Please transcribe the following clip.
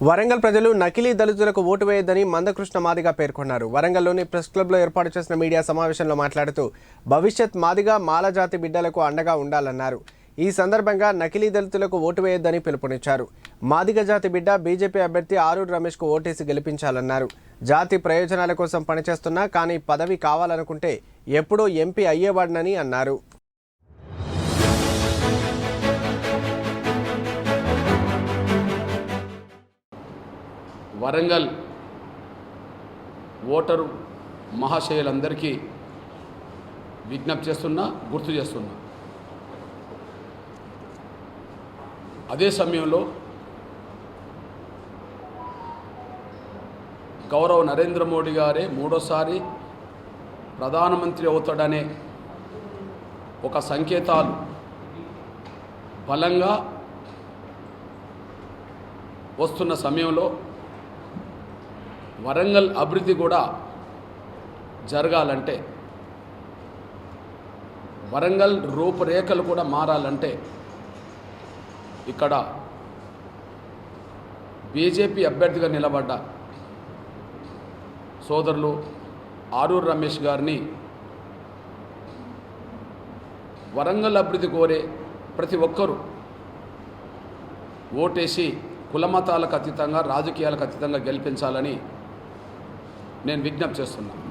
వరంగల్ ప్రజలు నకిలీ దళితులకు ఓటు వేయొద్దని మందకృష్ణ మాదిగా పేర్కొన్నారు. వరంగల్లోని ప్రెస్ క్లబ్లో ఏర్పాటు చేసిన మీడియా సమావేశంలో మాట్లాడుతూ భవిష్యత్ మాదిగా మాలజాతి బిడ్డలకు అండగా ఉండాలన్నారు. ఈ సందర్భంగా నకిలీ దళితులకు ఓటు వేయొద్దని పిలుపునిచ్చారు. మాదిగ జాతి బిడ్డ బీజేపీ అభ్యర్థి ఆరూరు రమేష్కు ఓటేసి గెలిపించాలన్నారు. జాతి ప్రయోజనాల కోసం పనిచేస్తున్నా కానీ పదవి కావాలనుకుంటే ఎప్పుడూ ఎంపీ అయ్యేవాడినని అన్నారు. వరంగల్ ఓటరు మహాశయులందరికీ విజ్ఞప్తి చేస్తున్నా గుర్తు చేస్తున్నా. అదే సమయంలో గౌరవ నరేంద్ర మోడీ గారే మూడోసారి ప్రధానమంత్రి అవుతాడనే ఒక సంకేతాలు బలంగా వస్తున్న సమయంలో వరంగల్ అభివృద్ధి కూడా జరగాలంటే వరంగల్ రూపురేఖలు కూడా మారాలంటే ఇక్కడ బీజేపీ అభ్యర్థిగా నిలబడ్డ సోదరులు ఆరూరు రమేష్ గారిని వరంగల్ అభివృద్ధి కోరే ప్రతి ఒక్కరూ ఓటేసి కులమతాలకు అతీతంగా రాజకీయాలకు అతీతంగా గెలిపించాలని నేను విజ్ఞప్తి చేస్తున్నాను